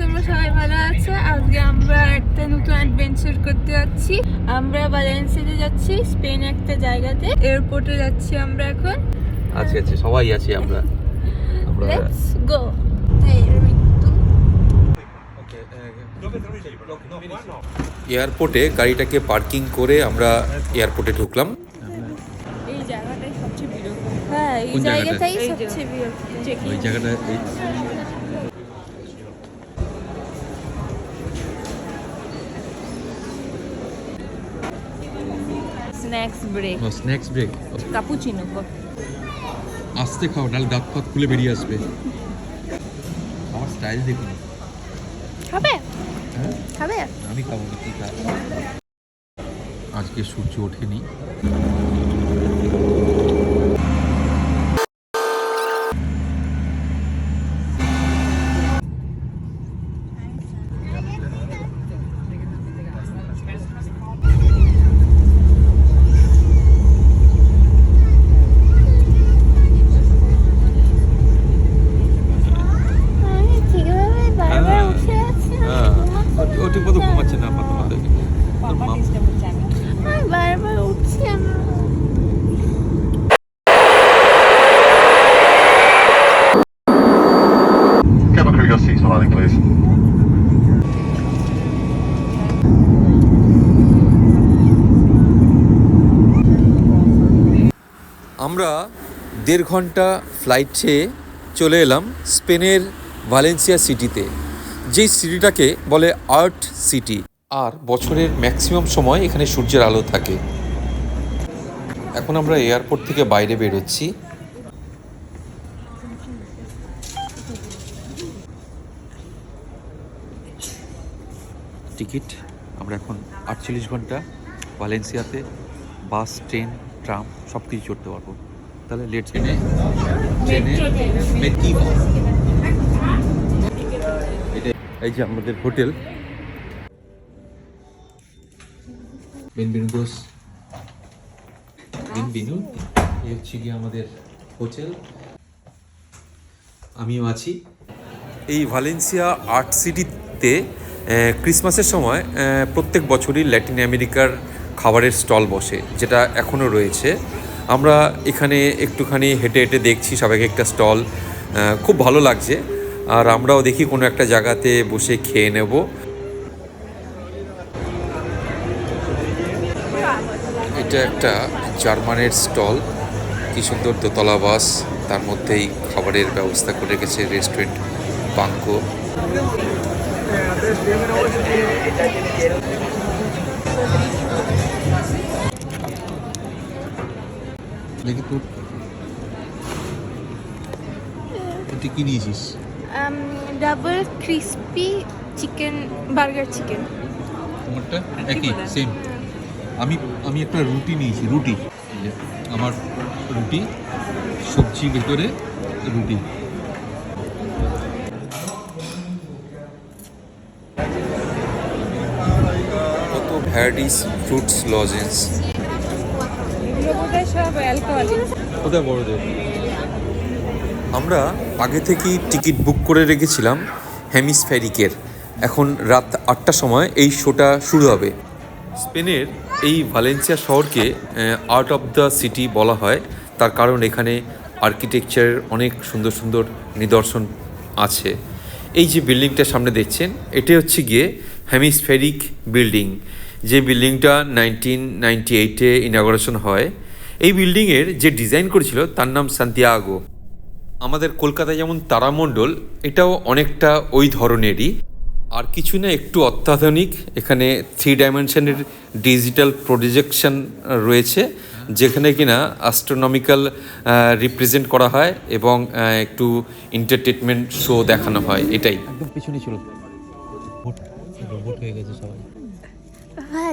তোমরা সবাই ভালো আছো? আজকে আমরা একটা নতুন অ্যাডভেঞ্চার করতে যাচ্ছি। আমরা ভ্যালেন্সিয়াতে যাচ্ছি স্পেন একটা জায়গাতে। এয়ারপোর্টে যাচ্ছি আমরা এখন। আছে আছে সবাই আছি আমরা। আমরা লেটস গো এয়ারপোর্টে গাড়িটাকে পার্কিং করে আমরা এয়ারপোর্টে ঢুকলাম। এই জায়গাটাই সবচেয়ে বিরল হ্যাঁ এই জায়গাটাই সবচেয়ে বিরল ওই জায়গাটা snacks break snacks break cappuccino আস্তে খাও নাহলে দাঁত ফাত খুলে বেরিয়ে আসবে। আমার স্টাইল দেখুন। খাবে? হ্যাঁ? খাবে? আমি খাব না কি খাব? আজকে সূর্য ওঠেনি আমি ঠিকভাবে বারবার হ্যাঁ। উঠে আছি হ্যাঁ ও ঠিক মতো ঘুমাচ্ছে না পাতা মাথা তোর পাপা মাম ডিস্টার্ব হচ্ছে আমি আমি বারবার উঠছি আমার Get my crew your seats for landing, please. আমরা দেড় ঘণ্টা ফ্লাইট চেয়ে চলে এলাম স্পেনের ভালেন্সিয়া সিটিতে, যেই সিটিটাকে বলে আর্ট সিটি। আর বছরের ম্যাক্সিমাম সময় এখানে সূর্যের আলো থাকে। এখন আমরা এয়ারপোর্ট থেকে বাইরে বেরোচ্ছি। টিকিট, আমরা এখন আটচল্লিশ ঘণ্টা ভালেন্সিয়াতে, বাস, ট্রেন, ট্রাম সব কিছু চড়তে পারব। তাহলে লেট ট্রেনে ট্রেনে এটা এই যে আমাদের হোটেল। বেনবিনু এই হচ্ছে গিয়ে আমাদের হোটেল। আমিও আছি। এই ভালেন্সিয়া আর্ট সিটিতে ক্রিসমাসের সময় প্রত্যেক বছরই ল্যাটিন আমেরিকার খাবারের স্টল বসে যেটা এখনও রয়েছে। আমরা এখানে একটুখানি হেঁটে হেঁটে দেখছি সবাইকে একটা স্টল খুব ভালো লাগছে। আর আমরাও দেখি কোনো একটা জায়গাতে বসে খেয়ে নেব। এটা একটা জার্মানের স্টল। কি সুন্দর দোতলা বাস, তার মধ্যেই খাবারের ব্যবস্থা করে রেখেছে রেস্টুরেন্ট বাঙ্কো। দেখি তোর তুই কি নিয়েছিস? Double crispy chicken burger chicken তোমারটা একই সেম আমি আমি একটা রুটি নিয়েছি রুটি। আমার রুটি সবজি ভেতরে রুটি। কত ভ্যারাইটিস ফ্রুটস লজেন্স কোথায় বড়দের? আমরা আগে থেকেই টিকিট বুক করে রেখেছিলাম হেমিসফেরিকের। এখন রাত আটটার সময় এই শোটা শুরু হবে। স্পেনের এই ভালেন্সিয়া শহরকে আর্ট অফ দ্য সিটি বলা হয়। তার কারণ এখানে আর্কিটেকচারের অনেক সুন্দর সুন্দর নিদর্শন আছে। এই যে বিল্ডিংটা সামনে দেখছেন এটি হচ্ছে গিয়ে হেমিসফেরিক বিল্ডিং যে বিল্ডিংটা নাইনটিন নাইনটি এইটে ইনাগরেশন হয় এই বিল্ডিংয়ের যে ডিজাইন করেছিল তার নাম সান্তিয়াগো। আমাদের কলকাতায় যেমন তারামণ্ডল এটাও অনেকটা ওই ধরনেরই। আর কিছু না একটু অত্যাধুনিক এখানে থ্রি ডাইমেনশনের ডিজিটাল প্রজেকশন রয়েছে যেখানে কিনা অ্যাস্ট্রোনমিক্যাল রিপ্রেজেন্ট করা হয় এবং একটু এন্টারটেনমেন্ট শো দেখানো হয় এটাই। একদম পিছনে ছিল। হয়ে গেছে সবাই। হ্যাঁ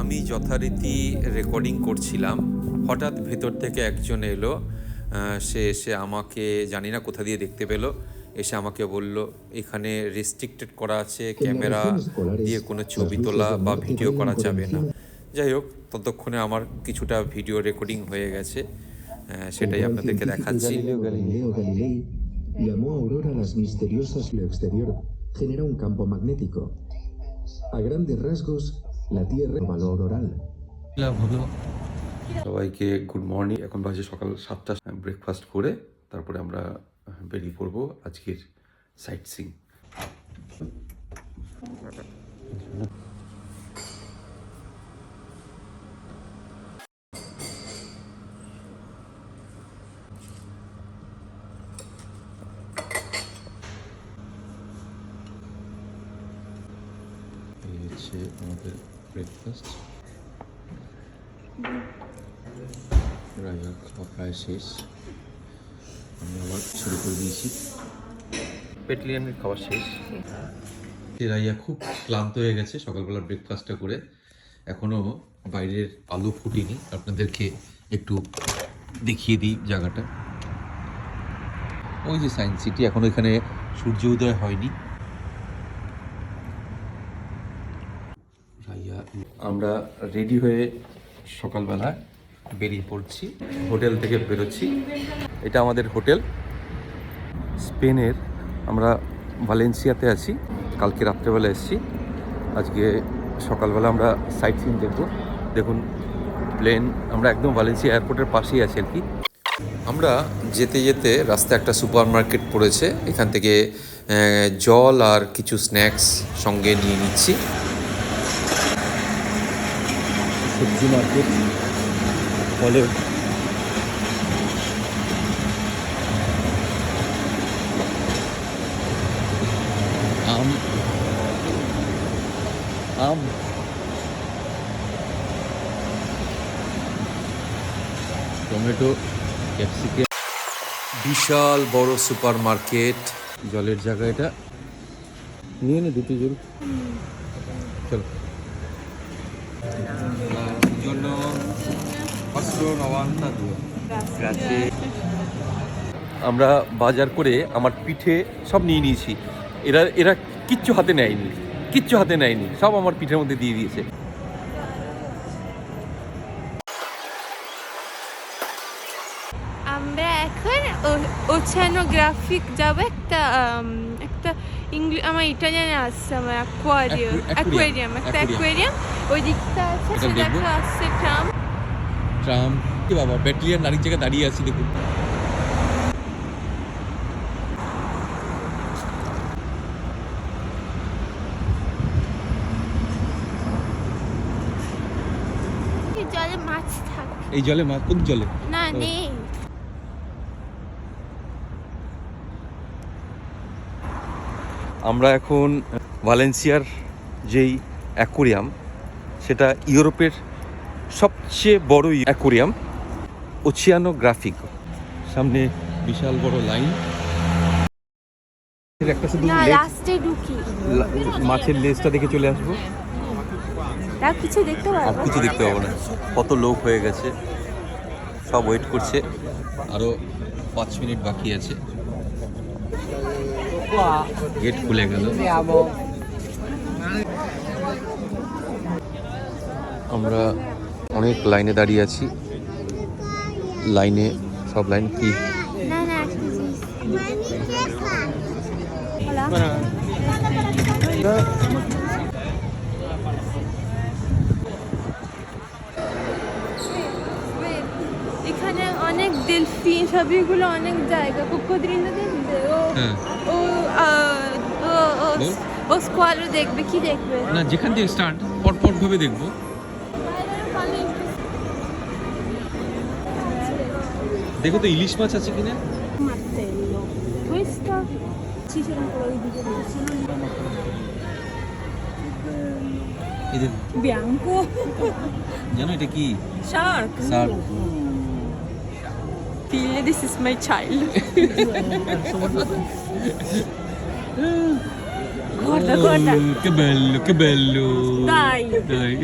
আমি যথারীতি রেকর্ডিং করছিলাম। হঠাৎ ভেতর থেকে একজন এলো সে এসে আমাকে জানি না কোথা দিয়ে দেখতে পেল এসে আমাকে বলল এখানে রেস্ট্রিক্টেড করা আছে ক্যামেরা দিয়ে কোনো ছবি তোলা বা ভিডিও করা যাবে না। যাই হোক ততক্ষণে আমার কিছুটা ভিডিও রেকর্ডিং হয়ে গেছে। সেটাই আপনাদেরকে দেখাচ্ছি। Genera un campo magnético. A grandes rasgos, la Tierra es valor oral. সবাইকে গুড মর্নিং এখন বাজে সকাল সাতটা ব্রেকফাস্ট করে তারপরে আমরা বেরিয়ে পড়ব আজকের সাইট সিং এই হচ্ছে আমাদের ব্রেকফাস্ট রাইয়ার খাওয়া প্রায় শেষ আমি আবার শুরু করে দিয়েছি পেটলিয়ানের খাওয়া শেষ। রাইয়া খুব ক্লান্ত হয়ে গেছে সকালবেলা ব্রেকফাস্টটা করে। এখনও বাইরের আলো ফুটিনি। আপনাদেরকে একটু দেখিয়ে দিই জায়গাটা। ওই যে সায়েন্স সিটি এখন এখানে সূর্য উদয় হয়নি রাইয়া আমরা রেডি হয়ে সকালবেলা বেরিয়ে পড়ছি, হোটেল থেকে বেরোচ্ছি। এটা আমাদের হোটেল। স্পেনের আমরা ভালেন্সিয়াতে আছি, কালকে রাত্রেবেলা এসেছি। আজকে সকালবেলা আমরা সাইট সিন দেখব। দেখুন প্লেন আমরা একদম ভালেন্সিয়া এয়ারপোর্টের পাশেই আছি আর কি। আমরা যেতে যেতে রাস্তায় একটা সুপার মার্কেট পড়েছে। এখান থেকে জল আর কিছু স্ন্যাক্স সঙ্গে নিয়ে নিচ্ছি। সবজি মার্কেট ফলে আম আম টমেটো ক্যাপসিকাম। বিশাল বড় সুপার মার্কেট জলের জায়গা এটা। নিয়ে নে দুটো জল। চলো। আমরা বাজার করে আমার পিঠে সব নিয়ে নিয়েছি। এরা এরা কিচ্ছু হাতে নেয়নি কিচ্ছু হাতে নেয়নি সব আমার পিঠের মধ্যে দিয়ে দিয়েছে। আমরা এখন ওশানোগ্রাফিক যাব একটা একটা ইংলিশ আমার ইটালিয়ানে আসছে আমার অ্যাকোয়ারিয়াম অ্যাকোয়ারিয়াম একটা অ্যাকোয়ারিয়াম ওই দিকটা আছে এটা সে আসছে ট্রাম ট্রাম কি বাবা ব্যাটলিয়ান নারী জায়গায় দাঁড়িয়ে আছি দেখুন। জলে মাছ থাকে। এই জলে মাছ? কোন জলে? না নেই। আমরা এখন ভালেন্সিয়ার যেই অ্যাকোরিয়াম সেটা ইউরোপের সবচেয়ে বড় অ্যাকোরিয়াম ওচিয়ানোগ্রাফিক সামনে বিশাল বড় লাইন। একটা শুধু মাছের লেজটা দেখে চলে আসব। তার কিছু দেখতে আর কিছু দেখতে পাবো না। কত লোক হয়ে গেছে। সব ওয়েট করছে। আরও পাঁচ মিনিট বাকি আছে। গেট খুলে গেল। আমরা অনেক লাইনে দাঁড়িয়ে আছি। লাইনে সব লাইন কি? এখানে অনেক সবইগুলো অনেক জায়গা। দেখবে ও। ও আহ, ও ও ও স্কোয়ারও দেখবে কি দেখবে? না যেখান থেকে স্টার্ট পট ভাবে দেখব। দেখো তো ইলিশ মাছ আছে কিনা জানো এটা কি shark sir figlia this is my child guarda guarda che bello che bello Dai. dai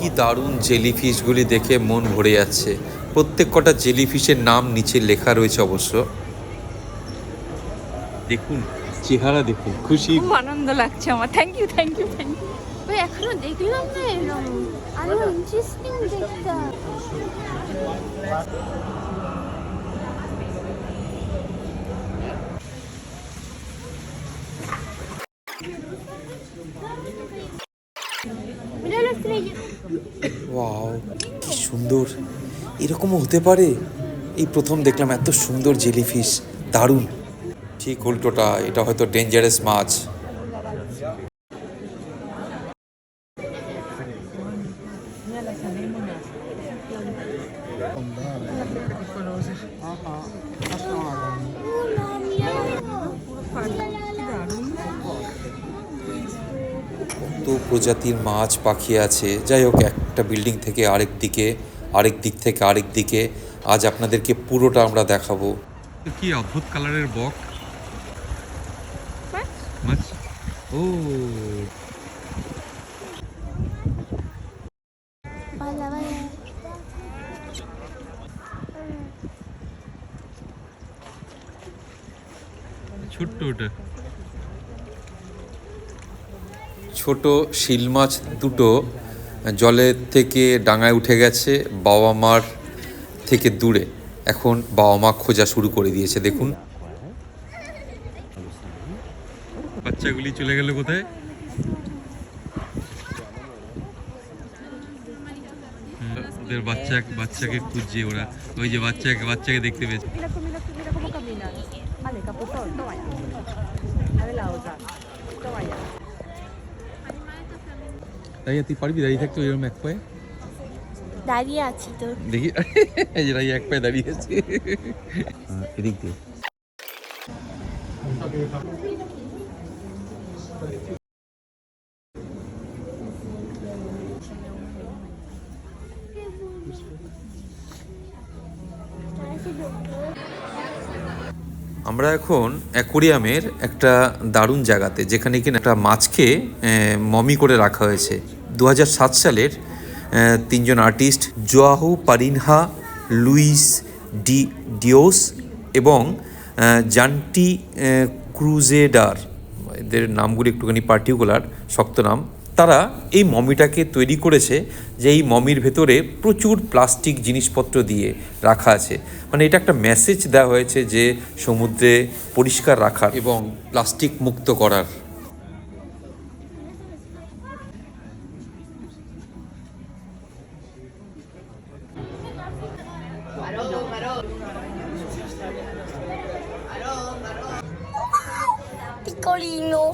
কি দারুণ জেলিফিশগুলি দেখে মন ভরে যাচ্ছে। প্রত্যেক কটা জেলিফিশের নাম নিচে লেখা রয়েছে অবশ্য। দেখুন, চেহারা দেখুন, খুশি। খুব আনন্দ লাগছে আমার। Thank you thank you thank you এখনও দেখলাম না এরকম। আরও ইন্টারেস্টিং দেখতে Mira la estrella. ওয়াও কি সুন্দর। এরকমও হতে পারে? এই প্রথম দেখলাম এত সুন্দর জেলিফিশ দারুণ। ঠিক উল্টোটা এটা হয়তো ডেঞ্জারাস মাছ। কত প্রজাতির মাছ পাখি আছে। যাই হোক একটা বিল্ডিং থেকে আরেক দিকে আরেক দিক থেকে আরেক দিকে। আজ আপনাদেরকে পুরোটা আমরা দেখাবো। কি অদ্ভুত কালারের বক? মাছ? ও. ছোট্ট ওটা। ছোট শিল মাছ দুটো। জলের থেকে ডাঙায় উঠে গেছে, বাবা মার থেকে দূরে। এখন বাবা মা খোঁজা শুরু করে দিয়েছে, দেখুন। বাচ্চাগুলি চলে গেল কোথায়? ওদের বাচ্চা, বাচ্চাকে খুঁজছে ওরা। ওই যে বাচ্চাকে বাচ্চাকে দেখতে পেয়েছে। দাঁড়িয়ে তুই পারবি? দাঁড়িয়ে থাকতে ওইরকম এক পায়ে? দাঁড়িয়ে আছি তো দেখি। এই যে এক পায়ে দাঁড়িয়ে আছে। এদিক দিয়ে। আমরা এখন অ্যাকোরিয়ামের একটা দারুণ জায়গাতে যেখানে কিনা একটা মাছকে মমি করে রাখা হয়েছে। দু হাজার সাত সালের তিনজন আর্টিস্ট জোয়াহু পারিনহা, লুইস ডি ডিওস এবং জান্টি ক্রুজেডার, এদের নামগুলি একটুখানি পার্টিকুলার, শক্ত নাম, তারা এই মমিটাকে তৈরি করেছে যে এই মমির ভেতরে প্রচুর প্লাস্টিক জিনিসপত্র দিয়ে রাখা আছে। মানে এটা একটা মেসেজ দেওয়া হয়েছে যে সমুদ্রে পরিষ্কার রাখার এবং প্লাস্টিক মুক্ত করার।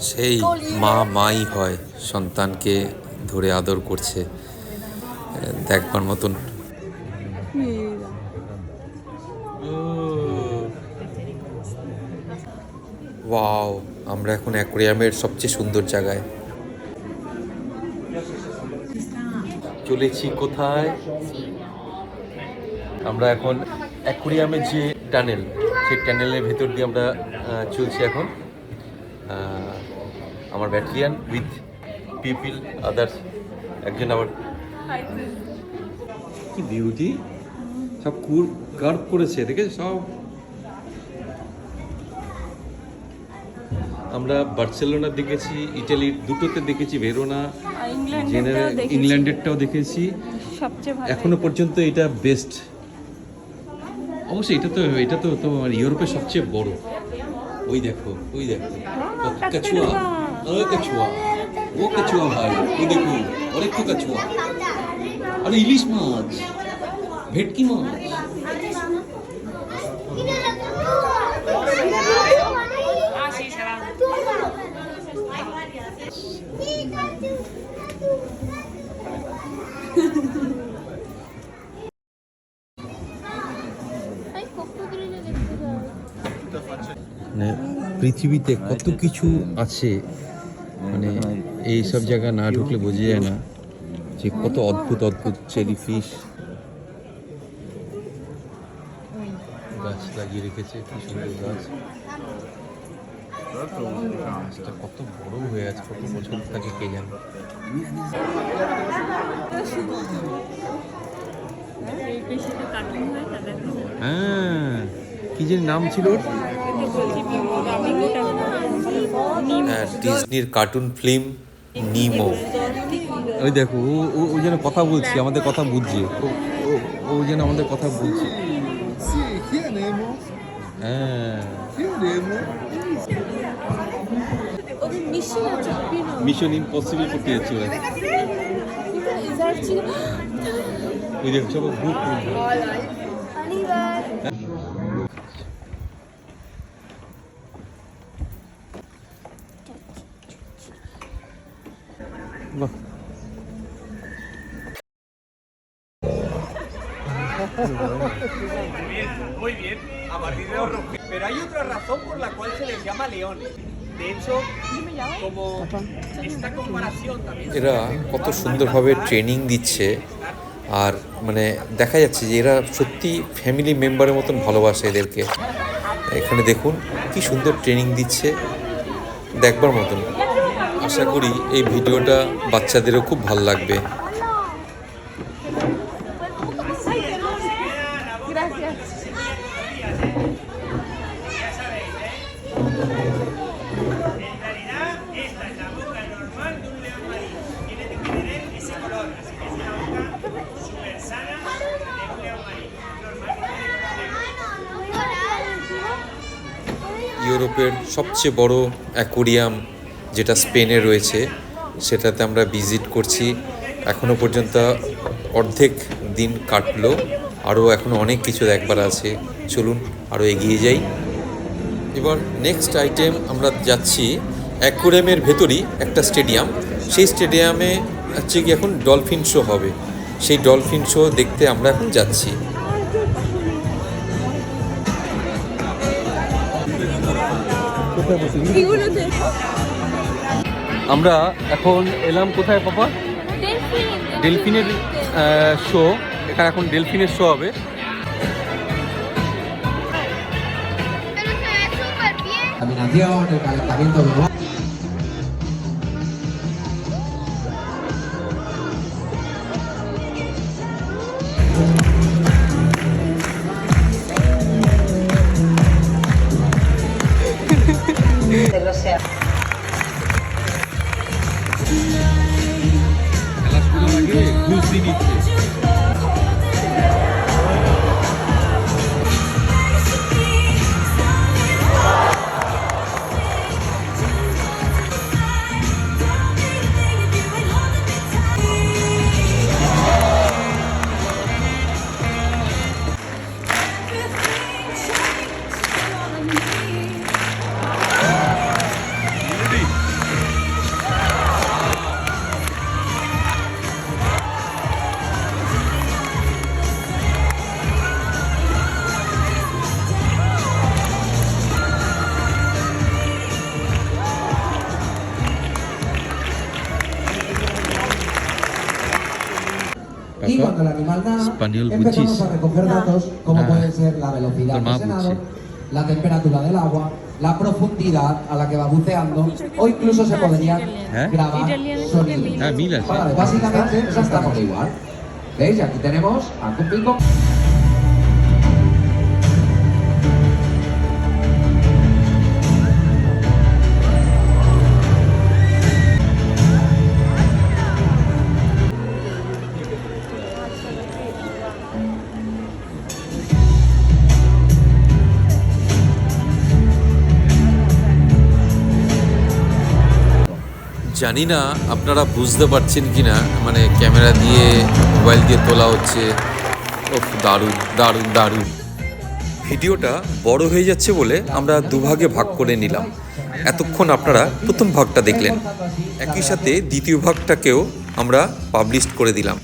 সেই মা, মাই হয়, সন্তানকে ধরে আদর করছে, দেখবার মতন। ওয়াও, আমরা এখন অ্যাকোরিয়ামের সবচেয়ে সুন্দর জায়গায়। চলেছি কোথায়? আমরা এখন অ্যাকোরিয়ামের যে টানেল, সেই টানেলের ভেতর দিয়ে আমরা চলছি এখন। আমার ব্যাটালিয়ান উইথ পিপিল আদার্স একজন আমার কি বিউটি? সব কুর কার্ভ করেছে দেখে সব? আমরা বার্সেলোনা দেখেছি ইটালির দুটোতে দেখেছি ভেরোনা জেনারেল ইংল্যান্ডেরটাও দেখেছি। এখনও পর্যন্ত এটা বেস্ট অবশ্যই এটা তো এটা তো তোমার ইউরোপের সবচেয়ে বড়। ওই দেখো ওই দেখো। কাছুয়া ও কাছুয়া ও কাছুয়া ভাই ওই দেখো অনেকটা কাছুয়া আরে ইলিশ মাছ, ভেটকি মাছ। মানে পৃথিবীতে কত কিছু আছে মানে এই সব জায়গা না ঢুকলে বোঝা যায় না যে কত অদ্ভুত অদ্ভুত চেরি ফিশ। গাছ লাগিয়ে রেখেছে, কি সুন্দর গাছ। গাছটা কত বড় হয়ে আছে, কত বছর থাকে কে জানে। হ্যাঁ কি যে নাম ছিল ওর? ডিজনির কার্টুন ফিল্ম নিমো ওই দেখো ও ও- যেন কথা বলছে আমাদের কথা বুঝছে ও ও- ও যেন আমাদের কথা বুঝছে হ্যাঁ মিশন ইম্পসিবল করতে যাচ্ছে ওরা ওই দেখো সব গ্রুপ এরা কত সুন্দরভাবে ট্রেনিং দিচ্ছে। আর মানে দেখা যাচ্ছে যে এরা সত্যি ফ্যামিলি মেম্বারের মতন ভালোবাসে এদেরকে। এখানে দেখুন কি সুন্দর ট্রেনিং দিচ্ছে। দেখবার মতন। আশা করি এই ভিডিওটা বাচ্চাদেরও খুব ভালো লাগবে। ইউরোপের সবচেয়ে বড় অ্যাকোরিয়াম যেটা স্পেনে রয়েছে, সেটাতে আমরা ভিজিট করছি। এখনও পর্যন্ত অর্ধেক দিন কাটলো, আরও এখনও অনেক কিছু দেখবার আছে। চলুন আরও এগিয়ে যাই। এবার নেক্সট আইটেম আমরা যাচ্ছি অ্যাকোরিয়ামের ভেতরই একটা স্টেডিয়াম। সেই স্টেডিয়ামে হচ্ছে কি এখন ডলফিন শো হবে। সেই ডলফিন শো দেখতে আমরা এখন যাচ্ছি। আমরা এখন এলাম কোথায় পাপা? ডেলফিনের শো এখানে এখন ডেলফিনের শো হবে। আমি el Who's in it? la hermandad empezamos a recoger datos como ah. puede ser la velocidad del Senado, la temperatura del agua, la profundidad a la que va buceando o incluso se podrían ¿Eh? grabar sonidos. Ah, miles, ¿eh? vale, básicamente ya estamos igual. ¿Veis? y Aquí tenemos a Cupico. জানি না, আপনারা বুঝতে পারছেন কি না মানে camera দিয়ে, mobile দিয়ে তোলা হচ্ছে। ও দারুণ দারুণ দারুণ। ভিডিওটা বড় হয়ে যাচ্ছে বলে আমরা দুভাগে ভাগ করে নিলাম। এতক্ষণ আপনারা প্রথম ভাগটা দেখলেন। একই সাথে দ্বিতীয় ভাগটাকেও আমরা পাবলিশ করে দিলাম।